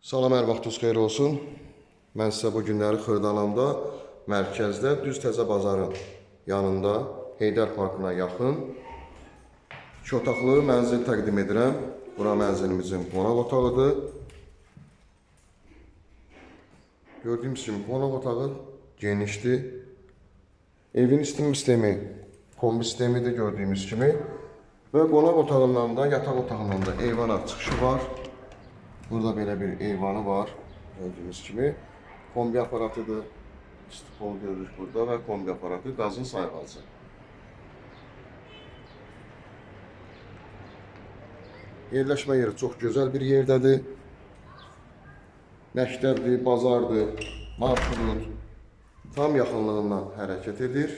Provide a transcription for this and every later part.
Salam, hər vaxtınız xeyir olsun. Mən sizə bu günləri Xırdalanında, mərkəzdə, Düz Təzə bazarın yanında, Heydər Parkına yaxın iki otaqlı mənzil təqdim edirəm. Bura mənzilimizin qonaq otağıdır. Gördüyünüz kimi qonaq otağı genişdir. Evin istinmə sistemi, kombi sistemidir gördüyümüz kimi. Və qonaq otağından da, yataq otağından da eyvana çıxışı var. Burada belə bir eyvanı var gördüyünüz kimi. Kombi aparatıdır. İstifol görürük burada və kombi aparatı qazın sayğacı. Yerləşmə yeri çox gözəl bir yerdədir. Məktəbdir, bazardır, marşrut tam yaxınlığından hərəkət edir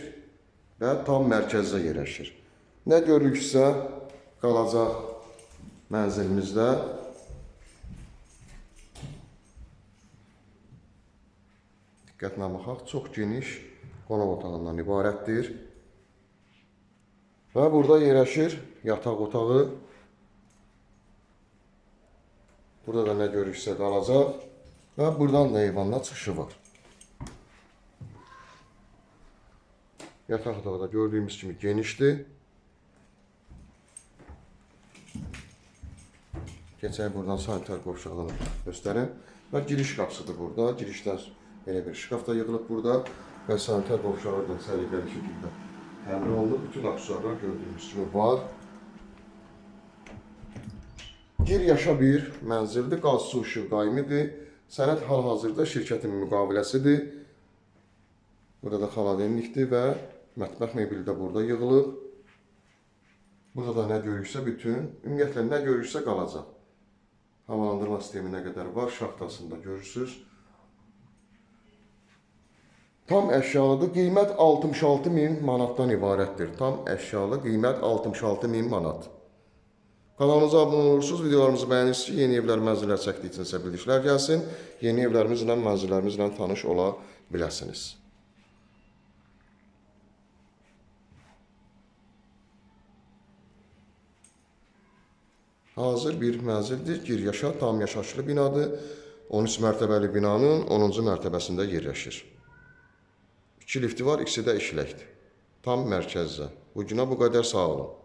və tam mərkəzdə yerləşir. Nə görürüksə qalacaq mənzilimizdə Diqqətlə baxaq, çox geniş qonaq otağından ibarətdir. Və burada yerləşir yataq otağı. Burada da nə görürüksə qalacaq və buradan da eyvanla çıxışı var. Yataq otağı da gördüyümüz kimi genişdir. Keçək buradan sanitar qovşağını göstərim. Və giriş qapısıdır burada. Girişdən belə bir şkaf da yığılıb burada və sanitar qovşağı da səliqəli şəkildə təmin olunub. Bütün aksesuarlar gördüyünüz kimi var. Gir yaşa bir mənzildir, qaz su işıq daimidir. Sənəd hal-hazırda şirkətin müqaviləsidir. Burada da xaladenlikdir və mətbəx mebeli də burada yığılıb. Burada da nə görürsə bütün, ümumiyyətlə nə görürsə qalacaq. Havalandırma sistemi nə qədər var, şaxtasında görürsüz. Tam əşyalıdır. Qiymət 66 min manatdan ibarətdir. Tam əşyalı qiymət 66 min manat. Kanalımıza abunə olursunuz, videolarımızı bəyənirsiniz ki, yeni evlər, mənzillər çəkdikcə bildiklər gəlsin. Yeni evlərimizlə, mənzillərimizlə tanış ola biləsiniz. Hazır bir mənzildir. Gir yaşa, tam yaşayışlı binadır. 13 mərtəbəli binanın 10-cu mərtəbəsində yerləşir. 2 lifti var, ikisi də işləkdir. Tam mərkəzdə. Bu günə bu qədər sağ olun.